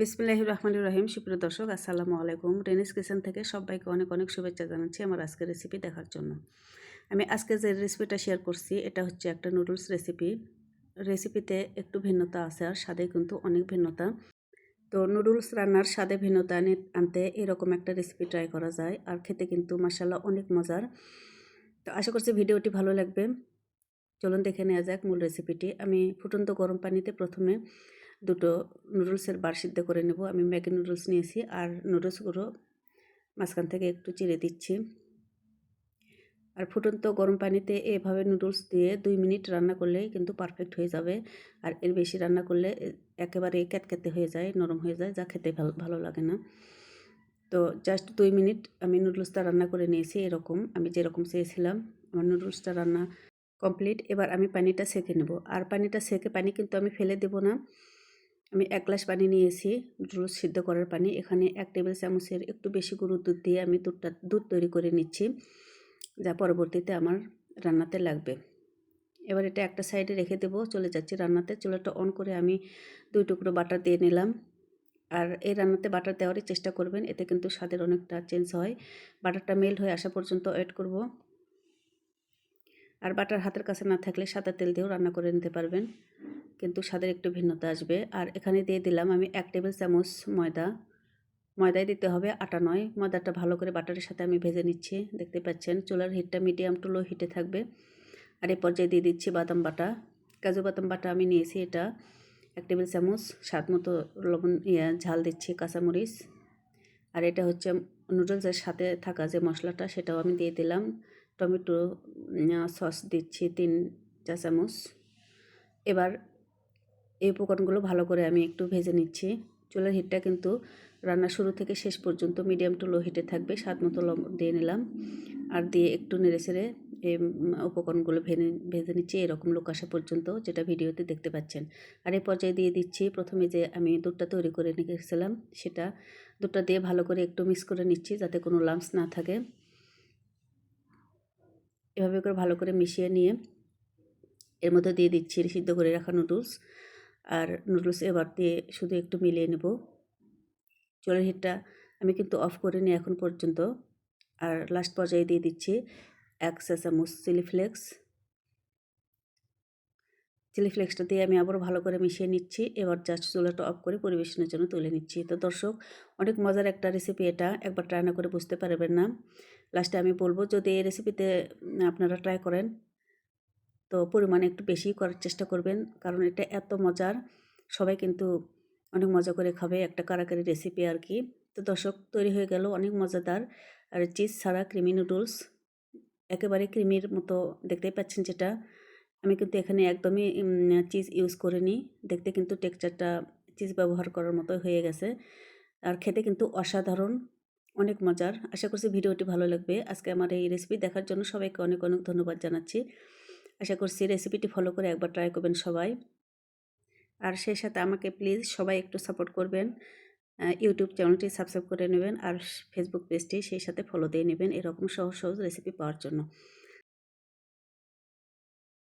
বিসমিল্লাহ রহমান রহিম। সুপ্রিয় দর্শক, আসসালামু আলাইকুম। রেনিস কিচেন থেকে সবাইকে অনেক অনেক শুভেচ্ছা জানাচ্ছি আমার আজকের রেসিপি দেখার জন্য। আমি আজকে যে রেসিপিটা শেয়ার করছি, এটা হচ্ছে একটা নুডলস রেসিপি রেসিপিতে একটু ভিন্নতা আছে আর স্বাদে কিন্তু অনেক ভিন্নতা। তো নুডলস রান্নার স্বাদে ভিন্নতা আনে আনতে এরকম একটা রেসিপি ট্রাই করা যায় আর খেতে কিন্তু মাসাল্লাহ অনেক মজার। তো আশা করছি ভিডিওটি ভালো লাগবে। চলুন দেখে নেওয়া যাক মূল রেসিপিটি আমি ফুটন্ত গরম পানিতে প্রথমে দুটো নুডলসের বার সিদ্ধ করে নেব। আমি ম্যাগি নুডলস নিয়েছি আর নুডলসগুলো মাঝখান থেকে একটু চিড়ে দিচ্ছি। আর ফুটন্ত গরম পানিতে এভাবে নুডলস দিয়ে দুই মিনিট রান্না করলেই কিন্তু পারফেক্ট হয়ে যাবে। আর এর বেশি রান্না করলে একেবারে ক্যাতক্যাতে হয়ে যায়, নরম হয়ে যায়, যা খেতে ভালো ভালো লাগে না। তো জাস্ট দুই মিনিট আমি নুডলসটা রান্না করে নিয়েছি এরকম। আমি যেরকম চেয়েছিলাম আমার নুডলসটা রান্না কমপ্লিট। এবার আমি পানিটা সেঁকে নেব। আর পানিটা সেঁকে পানি কিন্তু আমি ফেলে দেব না। আমি এক গ্লাস পানি নিয়েছি নুডলস সিদ্ধ করার পানি। এখানে এক টেবিল চামচের একটু বেশি গরুর দুধ দিয়ে আমি দুধটা, দুধ তৈরি করে নিচ্ছি, যা পরবর্তীতে আমার রান্নাতে লাগবে। এবার এটা একটা সাইডে রেখে দেবো, চলে যাচ্ছি রান্নাতে। চুলাটা অন করে আমি দুই টুকরো বাটার দিয়ে নিলাম। আর এই রান্নাতে বাটার দেওয়ারই চেষ্টা করবেন, এতে কিন্তু স্বাদের অনেকটা চেঞ্জ হয়। বাটারটা মেল্ট হয়ে আসা পর্যন্ত ওয়েট করব। আর বাটার হাতের কাছে না থাকলে সাদা তেল দিয়েও রান্না করে নিতে পারবেন। কিন্তু স্বাদের একটু ভিন্নতা আসবে। আর এখানে দিয়ে দিলাম আমি এক টেবিল চামচ ময়দা। ময়দায় দিতে হবে আটা নয়। ময়দাটা ভালো করে বাটারের সাথে আমি ভেজে নিচ্ছি। দেখতে পাচ্ছেন চুলার হিটটা মিডিয়াম টু লো হিটে থাকবে। আর এই পর্যায়ে দিয়ে দিচ্ছি বাদাম বাটা। কাজু বাদাম বাটা আমি নিয়েছি এটা। এক টেবিল চামচ স্বাদ মতো লবণ ঝাল দিচ্ছি, কাঁচামরিচ। আর এটা হচ্ছে নুডলসের সাথে থাকা যে মশলাটা সেটাও আমি দিয়ে দিলাম। টমেটো সস দিচ্ছি তিন চা চামচ। এবার এই উপকরণগুলো ভালো করে আমি একটু ভেজে নিচ্ছি। চুলার হিটটা কিন্তু রান্না শুরু থেকে শেষ পর্যন্ত মিডিয়াম টু লো হিটে থাকবে। স্বাদ মতো লবণ দিয়ে নিলাম। আর দিয়ে একটু নেড়ে ছেড়ে এই উপকরণগুলো ভেজে ভেজে নিচ্ছি। এরকম লোক আসা পর্যন্ত যেটা ভিডিওতে দেখতে পাচ্ছেন। আর এই পর্যায়ে দিয়ে দিচ্ছি প্রথমে যে আমি দুধটা তৈরি করে রেখেছিলাম সেটা দুধটা দিয়ে ভালো করে একটু মিক্স করে নিচ্ছি যাতে কোনো লাম্পস না থাকে। এভাবে করে ভালো করে মিশিয়ে নিয়ে এর মধ্যে দিয়ে দিচ্ছি সিদ্ধ করে রাখা নুডলস আর নুডলস এবার দিয়ে শুধু একটু মিলিয়ে নেব। চুলের হিটটা আমি কিন্তু অফ করিনি এখন পর্যন্ত। আর লাস্ট পর্যায়ে দিয়ে দিচ্ছি এক চা চামচ চিলি ফ্লেক্স চিলি ফ্লেক্সটা দিয়ে আমি আবারও ভালো করে মিশিয়ে নিচ্ছি। এবার জাস্ট চুলাটা অফ করে পরিবেশনের জন্য তুলে নিচ্ছি। তো দর্শক, অনেক মজার একটা রেসিপি এটা। একবার ট্রাই না করে বুঝতে পারবেন না। লাস্টে আমি বলব, যদি এই রেসিপিতে আপনারা ট্রাই করেন তো পরিমাণে একটু বেশি করার চেষ্টা করবেন। কারণ এটা এত মজার। সবাই কিন্তু অনেক মজা করে খাবে একটা কারাকারি রেসিপি আর কি তো দর্শক, তৈরি হয়ে গেল অনেক মজাদার। আর চিজ ছাড়া ক্রিমি নুডলস একেবারে ক্রিমির মতো দেখতেই পাচ্ছেন যেটা। আমি কিন্তু এখানে একদমই চিজ ইউজ করিনি। দেখতে কিন্তু টেক্সচারটা চিজ ব্যবহার করার মতো হয়ে গেছে। আর খেতে কিন্তু অসাধারণ, অনেক মজার। আশা করছি ভিডিওটি ভালো লাগবে। আজকে আমার এই রেসিপি দেখার জন্য সবাইকে অনেক অনেক ধন্যবাদ জানাচ্ছি। আশা করছি রেসিপিটি ফলো করে একবার ট্রাই করবেন সবাই। আর সেই সাথে আমাকে প্লিজ সবাই একটু সাপোর্ট করবেন। ইউটিউব চ্যানেলটি সাবস্ক্রাইব করে নেবেন আর ফেসবুক পেজটি সেই সাথে ফলো দিয়ে নেবেন এরকম সহজ সহজ রেসিপি পাওয়ার জন্য।